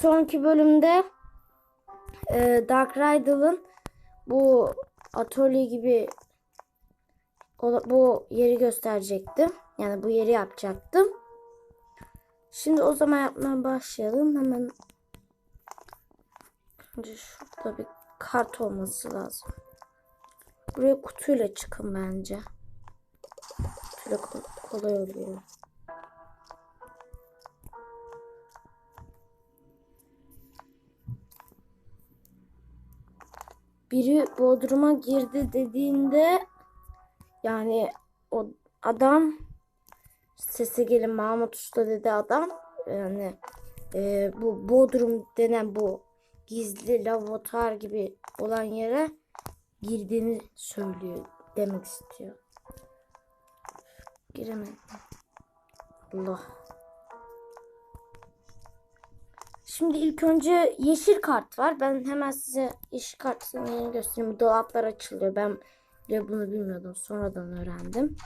sonraki bölümde e, Dark Riddle'ın bu atölye gibi bu yeri gösterecektim. Yani bu yeri yapacaktım. Şimdi o zaman yapmaya başlayalım. Hemen önce şurada bir kart olması lazım. Buraya kutuyla çıkın bence. Kutuyla kol- kolay oluyor. Biri Bodrum'a girdi dediğinde yani o adam sese gelin Mahmut Usta dedi adam. Yani e, bu Bodrum denen bu gizli laboratuvar gibi olan yere girdiğini söylüyor demek istiyor. Giremedim. Allah. Şimdi ilk önce yeşil kart var. Ben hemen size yeşil kartın yerini göstereyim. Dolaplar açılıyor. Ben bile bunu bilmiyordum. Sonradan öğrendim.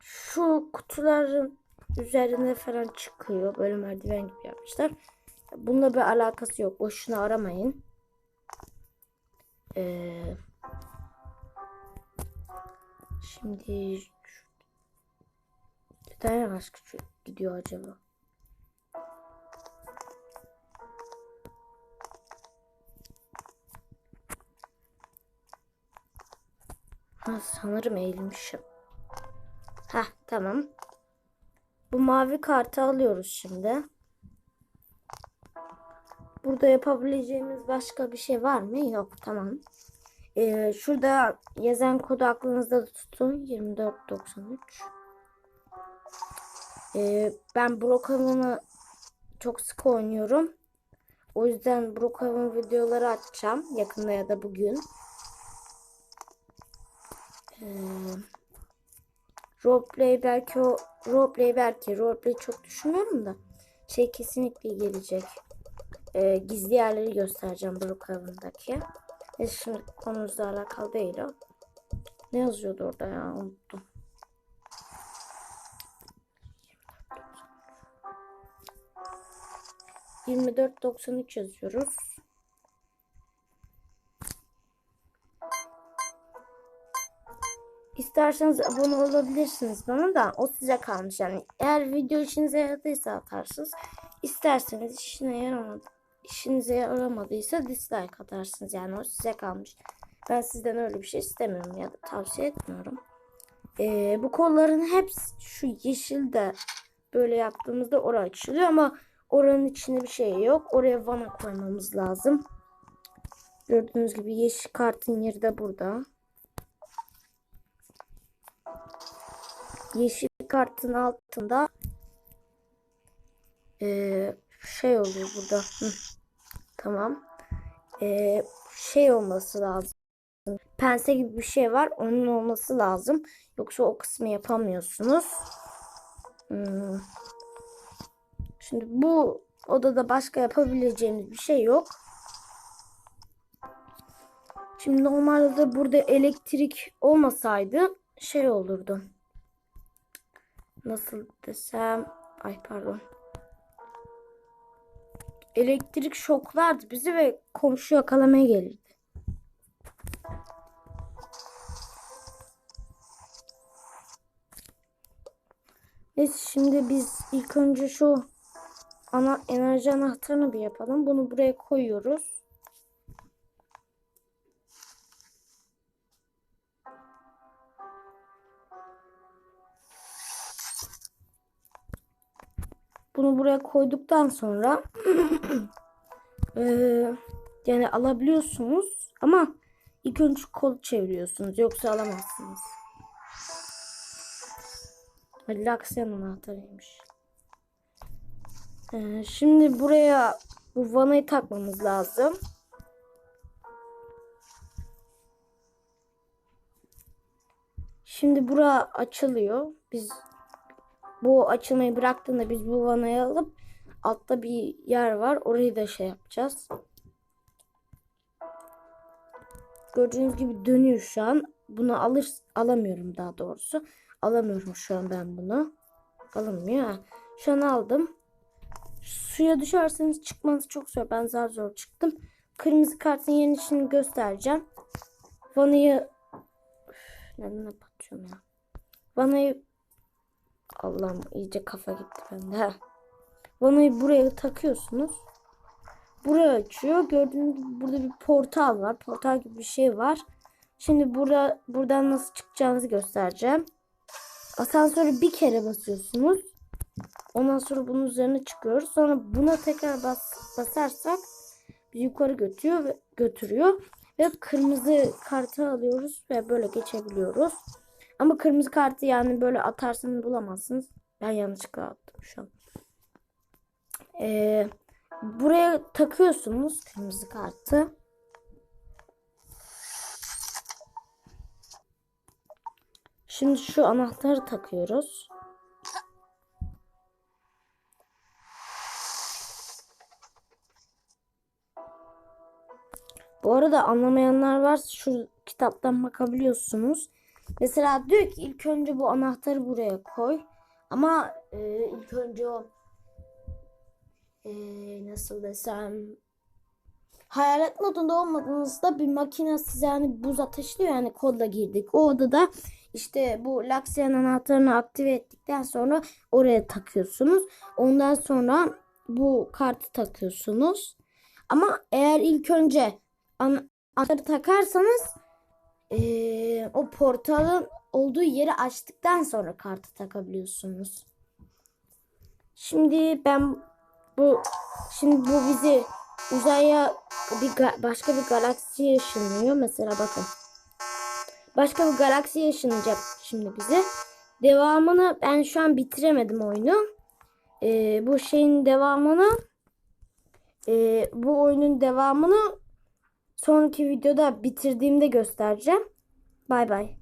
Şu kutuların üzerine falan çıkıyor. Böyle merdiven gibi yapmışlar. Bununla bir alakası yok. Boşuna aramayın. Ee, şimdi neden yavaş küçük gidiyor acaba? Ha, sanırım eğilmişim. Ha tamam. Bu mavi kartı alıyoruz şimdi. Burada yapabileceğimiz başka bir şey var mı? Yok tamam. Ee, şurada yazan kodu aklınızda tutun. 2493. Ee, ben Brookhaven'ı çok sık oynuyorum. O yüzden Brookhaven videoları açacağım. Yakında ya da bugün. Ee, roleplay belki o roleplay belki roleplay çok düşünüyorum da şey kesinlikle gelecek. Ee, gizli yerleri göstereceğim Brookhaven'daki. Neyse şimdi konumuzla alakalı değil o. Ne yazıyordu orada ya unuttum. Yirmi dört doksan üç yazıyoruz. İsterseniz abone olabilirsiniz bana da. O size kalmış yani. Eğer video işinize yaradıysa atarsınız. İsterseniz işine yaramadı işinize yaramadıysa dislike atarsınız. Yani o size kalmış. Ben sizden öyle bir şey istemiyorum ya da tavsiye etmiyorum. Ee, bu kolların hepsi şu yeşil de böyle yaptığımızda orası açılıyor ama oranın içinde bir şey yok. Oraya vana koymamız lazım. Gördüğünüz gibi yeşil kartın yeri de burada yeşil kartın altında eee, şey oluyor burada. Hı, Tamam. Eee, şey olması lazım. Pense gibi bir şey var. Onun olması lazım. Yoksa o kısmı yapamıyorsunuz. Hmm. Şimdi bu odada başka yapabileceğimiz bir şey yok. Şimdi normalde de burada elektrik olmasaydı şey olurdu nasıl desem ay pardon elektrik şoklardı bizi ve komşu yakalamaya gelirdi. Neyse şimdi biz ilk önce şu ana enerji anahtarını bir yapalım. Bunu buraya koyuyoruz. Bunu buraya koyduktan sonra eee, yani alabiliyorsunuz ama ilk önce kolu çeviriyorsunuz yoksa alamazsınız. Laksiyan anahtarıymış. Eee, şimdi buraya bu vanayı takmamız lazım. Şimdi bura açılıyor. Biz bu açılmayı bıraktığında biz bu vanayı alıp altta bir yer var. Orayı da şey yapacağız. Gördüğünüz gibi dönüyor şu an. Bunu alır alamıyorum daha doğrusu. Alamıyorum şu an ben bunu. Alınmıyor. Şu an aldım. Suya düşerseniz çıkmanız çok zor. Ben zar zor çıktım. Kırmızı kartın yerini şimdi göstereceğim. Vanayı Üf, neden kapatıyorum ya? Vanayı Allah'ım iyice kafa gitti bende. Vanayı buraya takıyorsunuz. Buraya açıyor. Gördüğünüz gibi burada bir portal var. Portal gibi bir şey var. Şimdi burada buradan nasıl çıkacağınızı göstereceğim. Asansöre bir kere basıyorsunuz. Ondan sonra bunun üzerine çıkıyoruz. Sonra buna tekrar bas, basarsak yukarı götürüyor ve götürüyor ve kırmızı kartı alıyoruz ve böyle geçebiliyoruz. Ama kırmızı kartı yani böyle atarsanız bulamazsınız. Ben yanlışlıkla attım şu an. Ee, buraya takıyorsunuz kırmızı kartı. Şimdi şu anahtarı takıyoruz. Bu arada anlamayanlar var. Şu kitaptan bakabiliyorsunuz. Mesela diyor ki ilk önce bu anahtarı buraya koy. Ama e, ilk önce o e, nasıl desem hayalet modunda olmadığınızda bir makine size yani buz ateşliyor yani kodla girdik. O odada işte bu Laxian anahtarını aktive ettikten sonra oraya takıyorsunuz. Ondan sonra bu kartı takıyorsunuz. Ama eğer ilk önce an- anahtarı takarsanız eee, o portalın olduğu yeri açtıktan sonra kartı takabiliyorsunuz. Şimdi ben bu şimdi bu bizi uzaya bir başka bir galaksiye ışınlıyor. Mesela bakın. Başka bir galaksiye ışınlayacak şimdi bizi. Devamını ben şu an bitiremedim oyunu. Eee, bu şeyin devamını eee, bu oyunun devamını sonraki videoda bitirdiğimde göstereceğim. Bay bay.